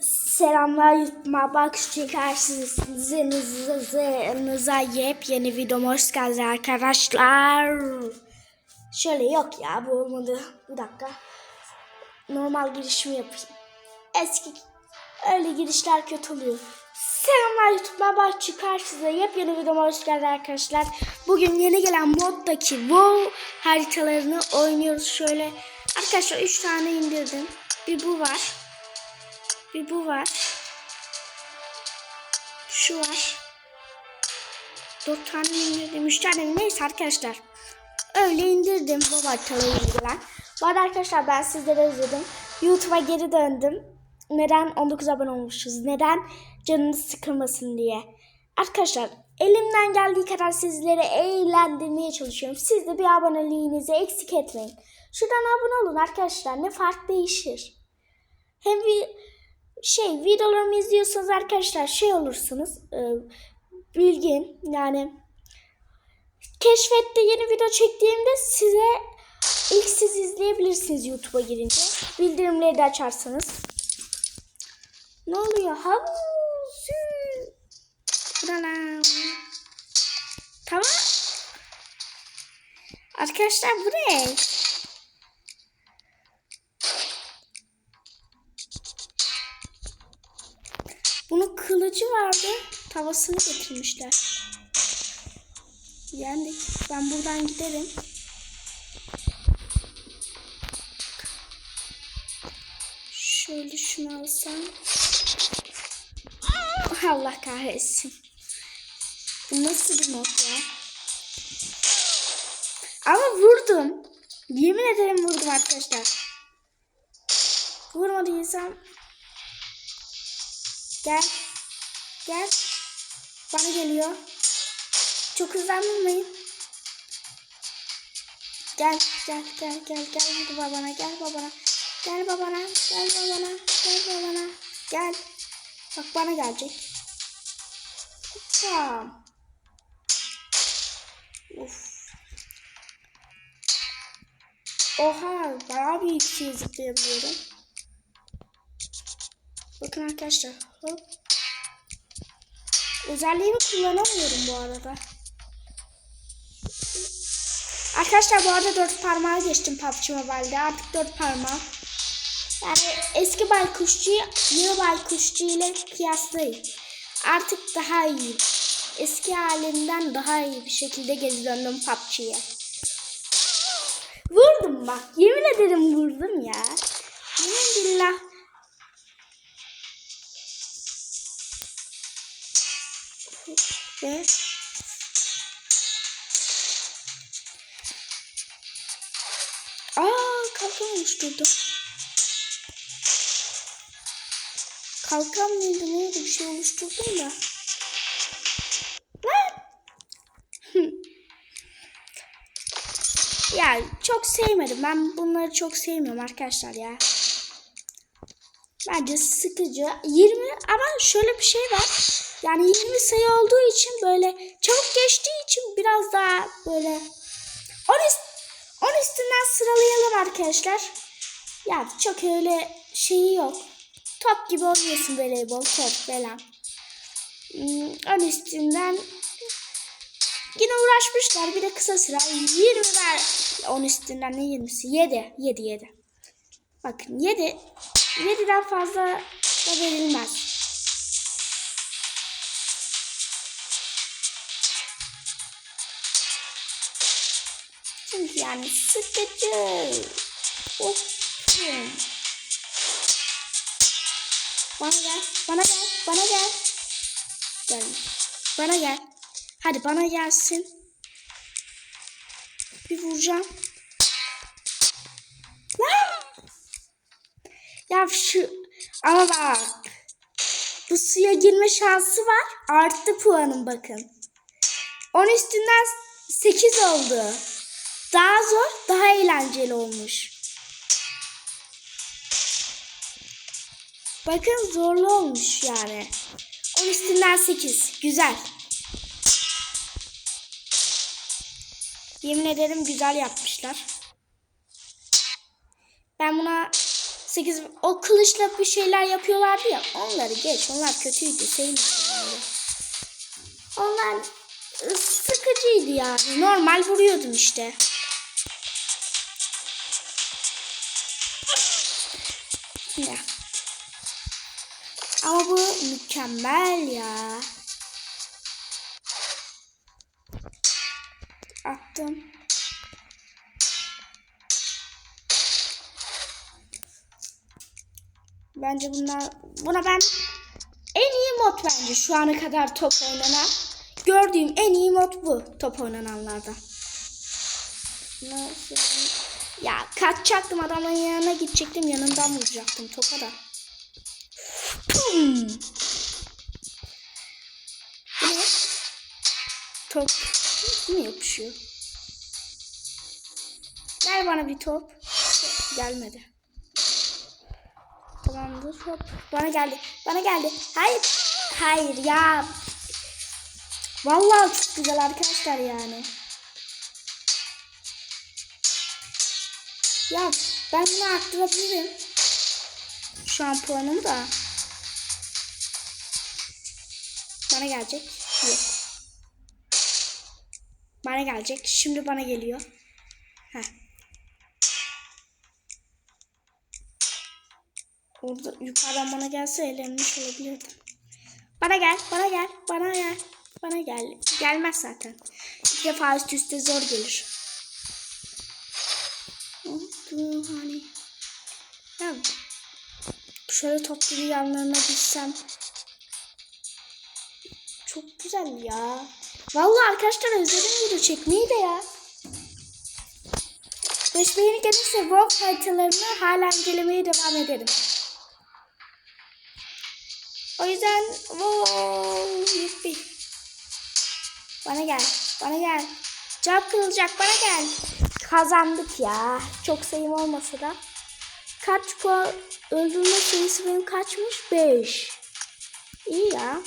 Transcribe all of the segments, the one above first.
Selamlar YouTube'ma bak karşınıza yepyeni videoma hoş geldiniz arkadaşlar. Şöyle yok ya bu olmadı. Bir dakika. Normal girişimi yapayım. Eski öyle girişler kötü oluyor. Selamlar YouTube'ma bak karşınıza yepyeni videoma hoş geldiniz arkadaşlar. Bugün yeni gelen moddaki WoW haritalarını oynuyoruz şöyle. Arkadaşlar 3 tane indirdim. Bir bu var. Bir bu var. Şu var. Dört tane indirdim. Üç tane neyse arkadaşlar. Öyle indirdim bu haritaları ilgilen. Bu arada arkadaşlar ben sizlere özledim. YouTube'a geri döndüm. Neden 19 abone olmuşuz? Neden canınız sıkılmasın diye. Arkadaşlar elimden geldiği kadar sizleri eğlendirmeye çalışıyorum. Siz de bir aboneliğinizi eksik etmeyin. Şuradan abone olun arkadaşlar. Ne fark değişir. Hem bir şey videolarımı izliyorsanız arkadaşlar şey olursunuz e, bilgin yani keşfette yeni video çektiğimde size ilk siz izleyebilirsiniz YouTube'a girince. Bildirimleri de açarsanız. Ne oluyor? Havuz tamam. Arkadaşlar bu ne Bunun kılıcı vardı. Tavasını getirmişler. Yendik. Ben buradan giderim. Şöyle şunu alsam. Allah kahretsin. Bu nasıl bir mod ya? Ama vurdum. Yemin ederim vurdum arkadaşlar. Vurmadıysam Gel. Gel. Bana geliyor. Çok hızlandırmayın. Gel, gel, gel, gel, gel hadi babana, gel babana. Gel babana, gel babana, gel babana. Gel. Bak bana gelecek. Tamam. Uf. Oha, bayağı bir yükseğe zıplayabiliyorum. Bakın arkadaşlar. Hop. Özelliğimi kullanamıyorum bu arada. Arkadaşlar bu arada dört parmağa geçtim PUBG Mobile'de. Artık dört parmağı. Yani eski baykuşçu yeni baykuşçu ile kıyaslayın. Artık daha iyi. Eski halimden daha iyi bir şekilde geri döndüm PUBG'ye. Vurdum bak. Yemin ederim vurdum ya. Yemin billah. Ve Aa kalkan oluşturdum. Kalkan mıydı neydi bir şey oluşturdum da. Lan! ya çok sevmedim. Ben bunları çok sevmiyorum arkadaşlar ya. Bence sıkıcı. 20 ama şöyle bir şey var. Yani 20 sayı olduğu için böyle çabuk geçtiği için biraz daha böyle 10 üst, 10 üstünden sıralayalım arkadaşlar. Ya çok öyle şeyi yok. Top gibi oynuyorsun voleybol top falan. Hmm, 10 üstünden yine uğraşmışlar bir de kısa sıra 20 ver 10 üstünden ne 20'si 7 7 7 bakın 7 7'den fazla da verilmez. Çünkü yani sıkıcı. Of. Bana gel, bana gel, bana gel. Gel. Bana gel. Hadi bana gelsin. Bir vuracağım. Ya şu ama bak. Bu suya girme şansı var. Arttı puanım bakın. 10 üstünden 8 oldu. Daha zor, daha eğlenceli olmuş. Bakın zorlu olmuş yani. 10 üstünden 8. Güzel. Yemin ederim güzel yapmışlar. Ben buna 8 o kılıçla bir şeyler yapıyorlardı ya. Onları geç. Onlar kötüydü. Sevmiyorum. Onlar sıkıcıydı yani. Normal vuruyordum işte. Mükemmel ya. Attım. Bence bunlar buna ben en iyi mod bence şu ana kadar top oynanan. Gördüğüm en iyi mod bu top oynananlardan. Nasıl? Ya kaçacaktım adamın yanına gidecektim yanından vuracaktım topa da. Pum! Top mi yapışıyor? Ver bana bir top. Gelmedi. Tamamdır. Hop. Bana geldi. Bana geldi. Hayır. Hayır ya. Vallahi çok güzel arkadaşlar yani. Ya ben bunu arttırabilirim. Şu an puanım da. Bana gelecek. Yok. Bana gelecek. Şimdi bana geliyor. Heh. Orada yukarıdan bana gelse eğlenmiş olabilirdim. Bana gel, bana gel, bana gel, bana gel. Gelmez zaten. İlk defa üst üste zor gelir. Hani. Ya, şöyle toplu yanlarına gitsem. Çok güzel ya. Vallahi arkadaşlar özledim video çekmeyi de ya. Beş beğeni gelirse Wolf haritalarını hala incelemeye devam ederim. O yüzden wow, yuppi. Bana gel, bana gel. Cam kırılacak, bana gel. Kazandık ya. Çok sayım olmasa da. Kaç puan öldürme sayısı benim kaçmış? 5. İyi ya.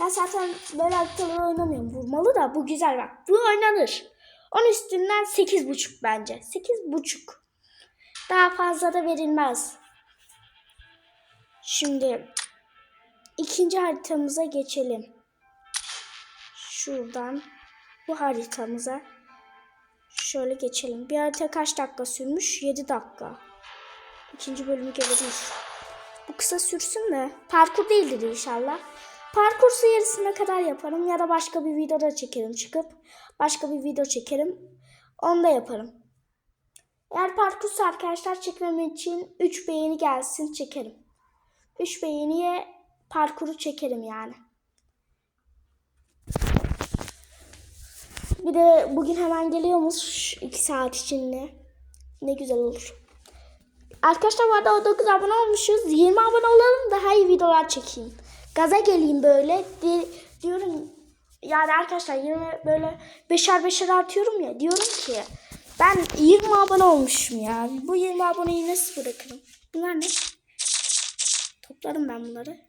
Ben zaten böyle haritaları oynamıyorum. Vurmalı da bu güzel bak. Bu oynanır. 10 üstünden 8.5 bence. 8.5. Daha fazla da verilmez. Şimdi ikinci haritamıza geçelim. Şuradan bu haritamıza şöyle geçelim. Bir harita kaç dakika sürmüş? 7 dakika. İkinci bölümü gelebilir. Bu kısa sürsün de parkur değildir inşallah. Parkur serisine kadar yaparım ya da başka bir videoda çekerim çıkıp başka bir video çekerim. Onu da yaparım. Eğer parkursa arkadaşlar çekmem için 3 beğeni gelsin çekerim. 3 beğeniye parkuru çekerim yani. Bir de bugün hemen geliyormuş 2 saat içinde. Ne güzel olur. Arkadaşlar bu arada 19 abone olmuşuz. 20 abone olalım daha iyi videolar çekeyim. Gaza geleyim böyle. Di- diyorum yani arkadaşlar 20 böyle beşer beşer artıyorum ya. Diyorum ki ben 20 abone olmuşum ya. Bu 20 aboneyi nasıl bırakırım? Bunlar ne? Toplarım ben bunları.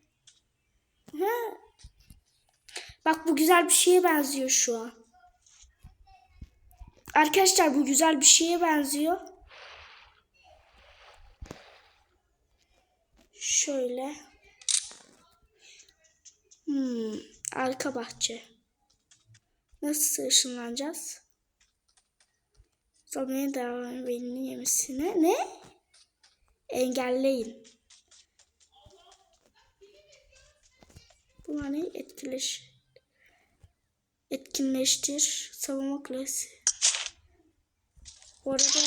Ha. Bak bu güzel bir şeye benziyor şu an. Arkadaşlar bu güzel bir şeye benziyor. Şöyle. Hmm, arka bahçe. Nasıl ışınlanacağız? Zombiye devam velinin yemesine. Ne? Engelleyin. Bunlar ne? Etkileş. Etkinleştir. Savunma klası. Bu arada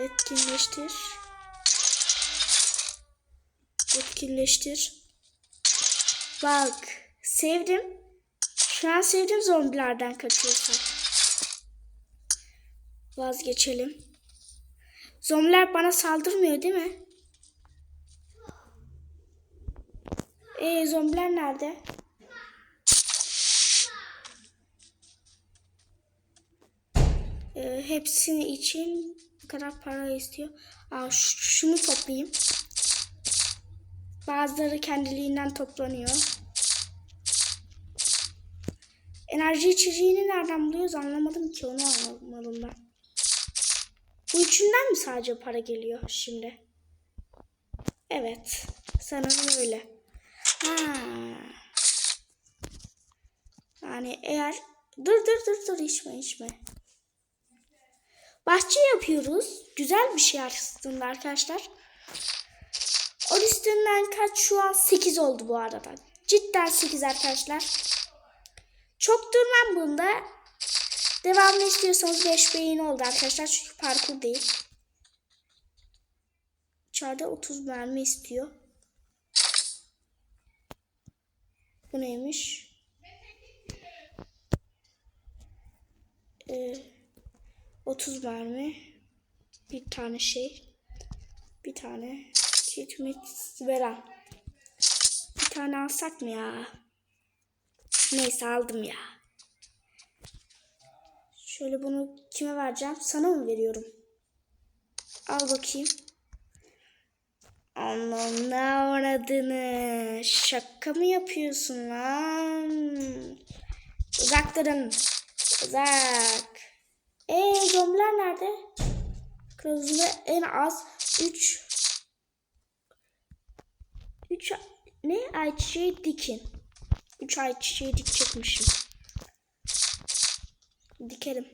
etkinleştir. Etkinleştir. Bak. Sevdim. Şu an sevdim zombilerden kaçıyorsak. Vazgeçelim. Zombiler bana saldırmıyor değil mi? Ee zombiler nerede? Ee, hepsini için bu kadar para istiyor. Aa, şunu toplayayım. Bazıları kendiliğinden toplanıyor. Enerji içeceğini nereden buluyoruz anlamadım ki onu anlamadım ben. Bu üçünden mi sadece para geliyor şimdi? Evet. Sanırım öyle. Ha. Yani eğer... Dur dur dur dur içme içme. Bahçe yapıyoruz. Güzel bir şey aslında arkadaşlar. O üstünden kaç şu an 8 oldu bu arada. Cidden 8 arkadaşlar. Çok durmam bunda. Devamlı istiyorsanız 5 beğeni oldu arkadaşlar. Çünkü parkur değil. İçeride 30 mermi istiyor. Bu neymiş? Ee, 30 mermi. Bir tane şey. Bir tane kitmit veren. Bir tane alsak mı ya? Neyse aldım ya. Şöyle bunu kime vereceğim? Sana mı veriyorum? Al bakayım. Allah'ım ne uğradığını. Şaka mı yapıyorsun lan? Uzak. Uzak. Eee zombiler nerede? Kılavuzunda en az 3 3 ne ayçiçeği dikin. 3 ayçiçeği dikecekmişim. Dikerim.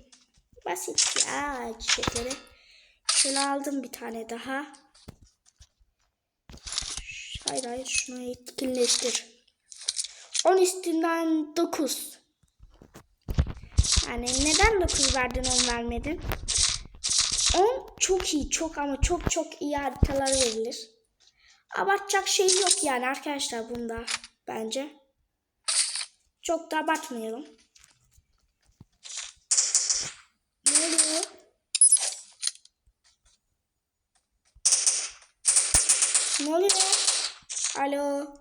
Basit ya ayçiçekleri. Şöyle aldım bir tane daha. Hayır hayır şunu etkinleştir. 10 üstünden 9. Yani neden 9 verdin 10 vermedin? 10 çok iyi çok ama çok çok iyi haritalar verilir. Abartacak şey yok yani arkadaşlar bunda bence. Çok da abartmayalım. Ne oluyor? Ne oluyor? Alo.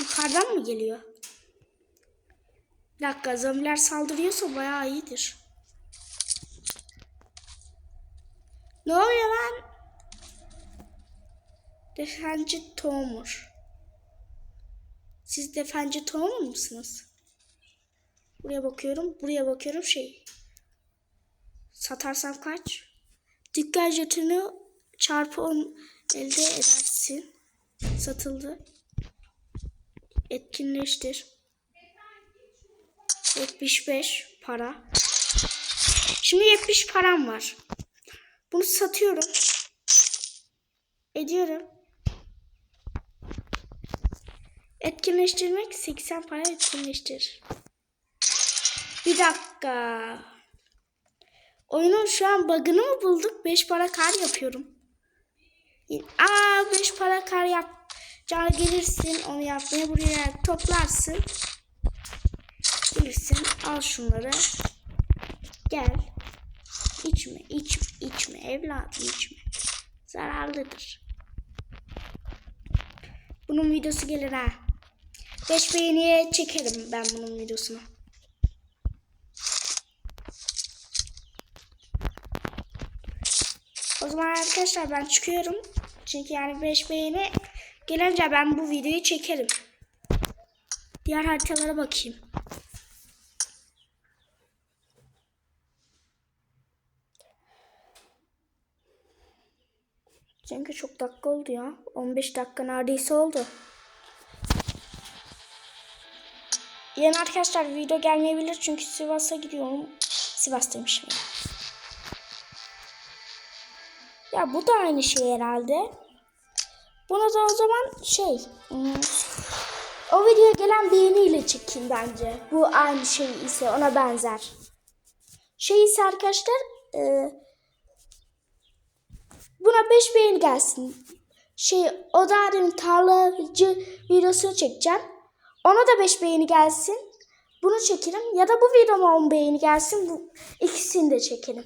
Yukarıdan mı geliyor? Bir dakika zombiler saldırıyorsa bayağı iyidir. Ne oluyor lan? Defenci tohumur. Siz defenci tohumur musunuz? Buraya bakıyorum, buraya bakıyorum şey. Satarsam kaç? Dikkat jetonu çarpı 10 elde edersin. Satıldı. Etkinleştir. 75 para. Şimdi 70 param var. Bunu satıyorum. Ediyorum. Etkinleştirmek 80 para etkinleştir. Bir dakika. Oyunun şu an bug'ını mı bulduk? 5 para kar yapıyorum. Aa 5 para kar yap. Can gelirsin onu yapmaya buraya toplarsın. Gelirsin al şunları. Gel. İçme, iç, içme evladım içme. Zararlıdır. Bunun videosu gelir ha. 5 beğeniye çekerim ben bunun videosunu. O zaman arkadaşlar ben çıkıyorum. Çünkü yani 5 beğeni gelince ben bu videoyu çekerim. Diğer haritalara bakayım. Çünkü çok dakika oldu ya. 15 dakika neredeyse oldu. Yeni arkadaşlar video gelmeyebilir çünkü Sivas'a gidiyorum. Sivas'taymışım ya. Ya bu da aynı şey herhalde. Bunu da o zaman şey... hmm, O videoya gelen beğeniyle çekeyim bence. Bu aynı şey ise ona benzer. Şey ise arkadaşlar... E, buna 5 beğeni gelsin. Şey o da demin tarlacı videosunu çekeceğim. Ona da 5 beğeni gelsin. Bunu çekerim. Ya da bu videoma 10 beğeni gelsin. Bu ikisini de çekerim.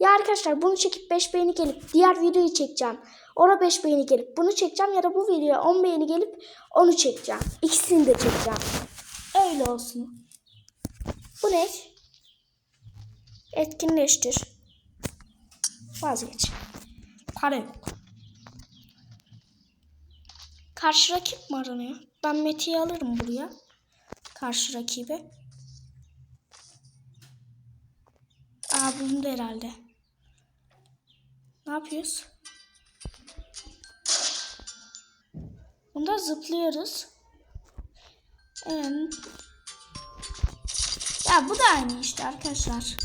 Ya arkadaşlar bunu çekip 5 beğeni gelip diğer videoyu çekeceğim. Ona 5 beğeni gelip bunu çekeceğim ya da bu videoya 10 beğeni gelip onu çekeceğim. İkisini de çekeceğim. Öyle olsun. Bu ne? Etkinleştir. Vazgeç. Para yok. Karşı rakip mi aranıyor? Ben Mete'yi alırım buraya. Karşı rakibe. Ha bulundu herhalde. Ne yapıyoruz? Bunda zıplıyoruz. Evet. Ya bu da aynı işte arkadaşlar.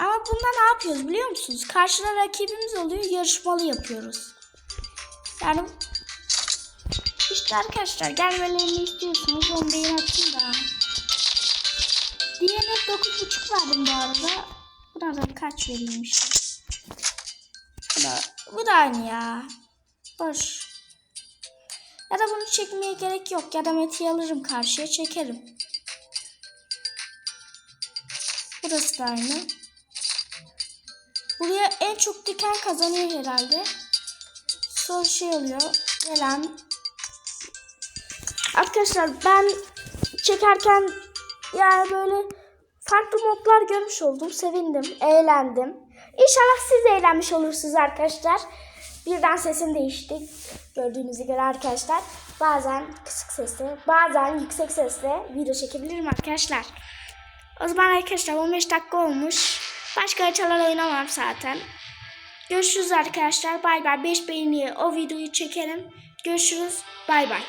Ama bunda ne yapıyoruz biliyor musunuz? Karşıda rakibimiz oluyor yarışmalı yapıyoruz. Yani işte arkadaşlar gelmelerini istiyorsunuz onu beyin atın da. Diğerine 9.5 verdim bu arada. Buna da kaç vereyim işte. Bu da, bu da aynı ya. Boş. Ya da bunu çekmeye gerek yok. Ya da Mete'yi alırım karşıya çekerim. Burası da aynı. Buraya en çok diken kazanıyor herhalde. Son şey oluyor. Gelen. Arkadaşlar ben çekerken yani böyle farklı modlar görmüş oldum. Sevindim. Eğlendim. İnşallah siz eğlenmiş olursunuz arkadaşlar. Birden sesim değişti. Gördüğünüz gibi arkadaşlar. Bazen kısık sesle, bazen yüksek sesle video çekebilirim arkadaşlar. O zaman arkadaşlar 15 dakika olmuş. Başka haritalar oynamam zaten. Görüşürüz arkadaşlar. Bay bay. 5 beğeniye o videoyu çekerim. Görüşürüz. Bay bay.